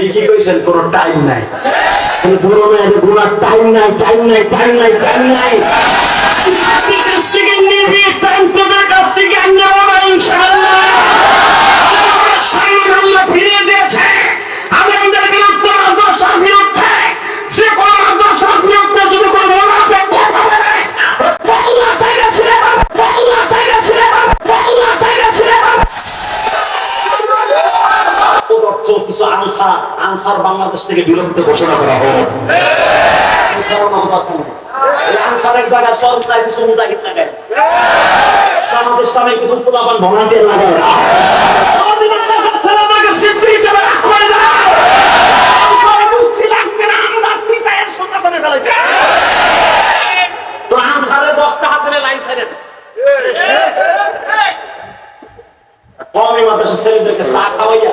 ঠিকই কইছেন কোনো টাইম নাই। কোনো বুড়ো মেয়েদের গুণার টাইম নাই টাইম নাই টাইম নাই টাইম নাই। কিছু আনসার আনসার বাংলাদেশ থেকে বিলুপ্ত ঘোষণা করা হোক। আনসারের জায়গায় সরকার কিছু মুজাহিদ লাগায় জামাত ইসলামে কিছু পোলাপান ভলান্টিয়ার লাগায় আমাদের কমই মাদ্রাসা ছেলেদেরকে চা খাওয়াইয়া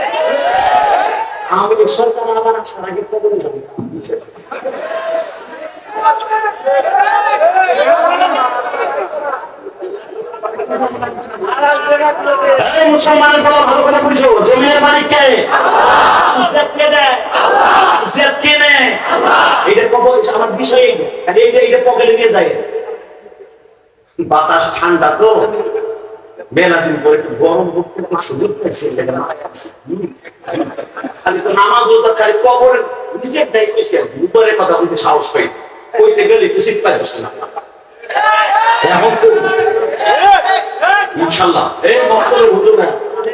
আমাদের সরকার আমার আসার আগে কবলে যাবে এই মুসলমানের বলা ভালো করে বুঝো জমির মালিককে ইজ্জত কে দেয়? ইজ্জত কে নেয়? এটা কবল আমার বিষয়। এই যে এইটা পকেটে নিয়ে যায়। বাতাস ঠান্ডা তো। মেলা দিন পরে গরম করতে সুযোগ পাইছে খালি তো নামাজ ওটা খালি কবর, নিজের কইছে উপরে কথা বলতে সাহস পাই কইতে গেলে তো শীত পাই বসছে না। এখন ইনশাল্লাহ। এই মক্তবের হুজুর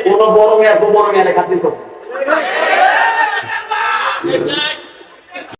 কোন বড় মেয়ে বড় মেয়ে খাতির করবে